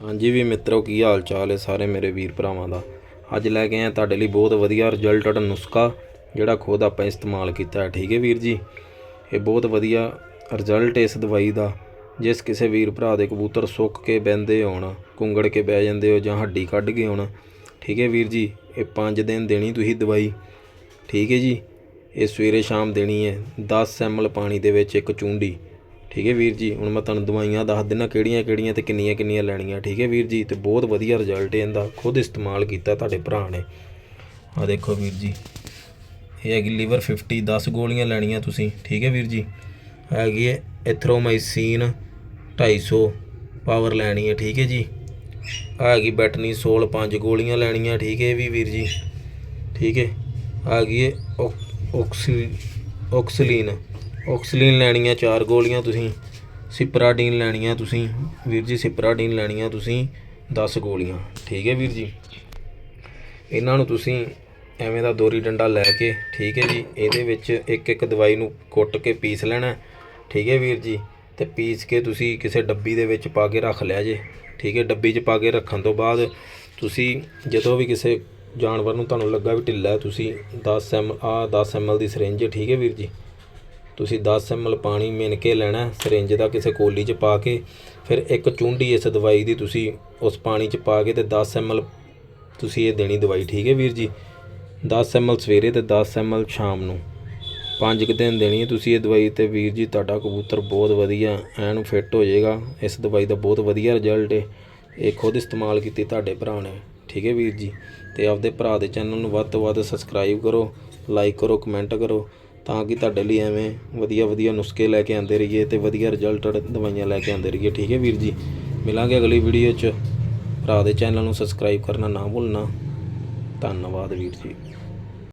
ਹਾਂਜੀ ਵੀ ਮਿੱਤਰੋ, ਕੀ ਹਾਲ ਚਾਲ ਹੈ ਸਾਰੇ ਮੇਰੇ ਵੀਰ ਭਰਾਵਾਂ ਦਾ? ਅੱਜ ਲੈ ਕੇ ਆਏ ਤੁਹਾਡੇ ਲਈ ਬਹੁਤ ਵਧੀਆ ਰਿਜ਼ਲਟਡ ਨੁਸਖਾ, ਜਿਹੜਾ ਖੁਦ ਆਪਾਂ ਇਸਤੇਮਾਲ ਕੀਤਾ ਹੈ। ਠੀਕ ਹੈ ਵੀਰ ਜੀ? ਇਹ ਬਹੁਤ ਵਧੀਆ ਰਿਜ਼ਲਟ ਇਸ ਦਵਾਈ ਦਾ, ਜਿਸ ਕਿਸੇ ਵੀਰ ਭਰਾ ਦੇ ਕਬੂਤਰ ਸੁੱਕ ਕੇ ਬਹਿੰਦੇ ਹੋਣ ਕੁੰਗੜ ਕੇ ਬਹਿ ਜਾਂਦੇ ਹੋ ਜਾਂ ਹੱਡੀ ਕੱਢ ਗਏ ਹੋਣ ਠੀਕ ਹੈ ਵੀਰ ਜੀ? ਇਹ 5 ਦਿਨ ਦੇਣੀ ਤੁਸੀਂ ਦਵਾਈ। ਠੀਕ ਹੈ ਜੀ? ਇਹ ਸਵੇਰੇ ਸ਼ਾਮ ਦੇਣੀ ਹੈ। 10 ਐਮਲ ਪਾਣੀ ਦੇ ਵਿੱਚ ਇੱਕ ਚੂੰਡੀ। ਠੀਕ ਹੈ ਵੀਰ ਜੀ? ਹੁਣ ਮੈਂ ਤੁਹਾਨੂੰ ਦਵਾਈਆਂ ਦੱਸ ਦਿੰਦਾ ਕਿਹੜੀਆਂ ਕਿਹੜੀਆਂ ਤੇ ਕਿੰਨੀਆਂ ਕਿੰਨੀਆਂ ਲੈਣੀਆਂ, ਠੀਕ ਹੈ ਵੀਰ ਜੀ? ਤੇ ਬਹੁਤ ਵਧੀਆ ਰਿਜ਼ਲਟ ਹੈ ਇਹਦਾ। ਖੁਦ ਇਸਤੇਮਾਲ ਕੀਤਾ ਤੁਹਾਡੇ ਭਰਾ ਨੇ। ਆ ਦੇਖੋ ਵੀਰ ਜੀ, ਇਹ ਹੈਗੀ ਲੀਵਰ 50 10 ਗੋਲੀਆਂ ਲੈਣੀਆਂ ਤੁਸੀਂ, ਠੀਕ ਹੈ ਵੀਰ ਜੀ? ਹੈਗੀ ਹੈ ਐਥਰੋਮਾਈਸਿਨ 250 ਪਾਵਰ ਲੈਣੀ ਹੈ, ਠੀਕ ਹੈ ਜੀ? ਆ ਹੈਗੀ ਬੈਟਨੀ ਸੋਲ 5 ਗੋਲੀਆਂ ਲੈਣੀਆਂ, ਠੀਕ ਹੈ ਇਹ ਵੀ ਵੀਰ ਜੀ, ਠੀਕ ਹੈ? ਆ ਗਈ ਹੈ ਓਕ- ਓਕਸੀ ਲੈਣੀਆਂ, ਚਾਰ ਗੋਲੀਆਂ ਤੁਸੀਂ, ਸਿਪਰਾਡੀਨ ਲੈਣੀਆਂ ਤੁਸੀਂ, ਵੀਰ ਜੀ ਸਿਪਰਾਡੀਨ ਲੈਣੀਆਂ ਤੁਸੀਂ 10 ਗੋਲੀਆਂ, ਠੀਕ ਹੈ ਵੀਰ ਜੀ? ਇਹਨਾਂ ਨੂੰ ਤੁਸੀਂ ਐਵੇਂ ਦਾ ਦੋਰੀ ਡੰਡਾ ਲੈ ਕੇ, ਠੀਕ ਹੈ ਜੀ, ਇਹਦੇ ਵਿੱਚ ਇੱਕ ਇੱਕ ਦਵਾਈ ਨੂੰ ਕੁੱਟ ਕੇ ਪੀਸ ਲੈਣਾ ਠੀਕ ਹੈ ਵੀਰ ਜੀ? ਤੇ ਪੀਸ ਕੇ ਤੁਸੀਂ ਕਿਸੇ ਡੱਬੀ ਦੇ ਵਿੱਚ ਪਾ ਕੇ ਰੱਖ ਲਿਆ ਜੇ, ਠੀਕ ਹੈ? ਡੱਬੀ 'ਚ ਪਾ ਕੇ ਰੱਖਣ ਤੋਂ ਬਾਅਦ ਤੁਸੀਂ ਜਦੋਂ ਵੀ ਕਿਸੇ ਜਾਨਵਰ ਨੂੰ ਤੁਹਾਨੂੰ ਲੱਗਾ ਵੀ ਢਿੱਲਾ ਤੁਸੀਂ 10 ਐਮ ਆ 10 ਐਮਐਲ ਦੀ ਸਿਰਿੰਜ ਠੀਕ ਹੈ ਵੀਰ ਜੀ? ਤੁਸੀਂ 10 ਐਮਐਲ ਪਾਣੀ ਮਿਨ ਕੇ ਲੈਣਾ, ਸਿਰਿੰਜ ਦਾ ਕਿਸੇ ਕੋਲੀ 'ਚ ਪਾ ਕੇ, ਫਿਰ ਇੱਕ ਚੁੰਡੀ ਇਸ ਦਵਾਈ ਦੀ ਤੁਸੀਂ ਉਸ ਪਾਣੀ 'ਚ ਪਾ ਕੇ ਤੇ 10 ਐਮਐਲ ਤੁਸੀਂ ਇਹ ਦੇਣੀ ਦਵਾਈ, ਠੀਕ ਹੈ ਵੀਰ ਜੀ? 10 ਐਮਐਲ ਸਵੇਰੇ ਤੇ 10 ਐਮਐਲ ਸ਼ਾਮ ਨੂੰ। ਪੰਜ ਕੁ ਦਿਨ ਦੇਣੀ ਹੈ ਤੁਸੀਂ ਇਹ ਦਵਾਈ ਤੇ ਵੀਰ ਜੀ, ਤੁਹਾਡਾ ਕਬੂਤਰ ਬਹੁਤ ਵਧੀਆ, ਐਨ ਫਿੱਟ ਹੋ ਜਾਏਗਾ। ਇਸ ਦਵਾਈ ਦਾ ਬਹੁਤ ਵਧੀਆ ਰਿਜ਼ਲਟ ਹੈ ਇਹ ਖੁਦ ਇਸਤੇਮਾਲ ਕੀਤੀ ਤੁਹਾਡੇ ਭਰਾ ਨੇ, ਠੀਕ ਹੈ ਵੀਰ ਜੀ? ਤੇ ਆਪਦੇ ਭਰਾ ਦੇ ਚੈਨਲ ਨੂੰ ਵੱਧ ਤੋਂ ਵੱਧ ਸਬਸਕ੍ਰਾਈਬ ਕਰੋ ਲਾਈਕ ਕਰੋ ਕਮੈਂਟ ਕਰੋ। ਤਾਂ ਕਿ ਤੁਹਾਡੇ ਲਈ ਐਵੇਂ ਵਧੀਆ ਵਧੀਆ ਨੁਸਖੇ ਲੈ ਕੇ ਆਉਂਦੇ ਰਹੀਏ ਅਤੇ ਵਧੀਆ ਰਿਜ਼ਲਟਡ ਦਵਾਈਆਂ ਲੈ ਕੇ ਆਉਂਦੇ ਰਹੀਏ। ਠੀਕ ਹੈ ਵੀਰ ਜੀ? ਮਿਲਾਂਗੇ ਅਗਲੀ ਵੀਡੀਓ 'ਚ। ਭਰਾ ਦੇ ਚੈਨਲ ਨੂੰ ਸਬਸਕ੍ਰਾਈਬ ਕਰਨਾ ਨਾ ਭੁੱਲਣਾ। ਧੰਨਵਾਦ ਵੀਰ ਜੀ।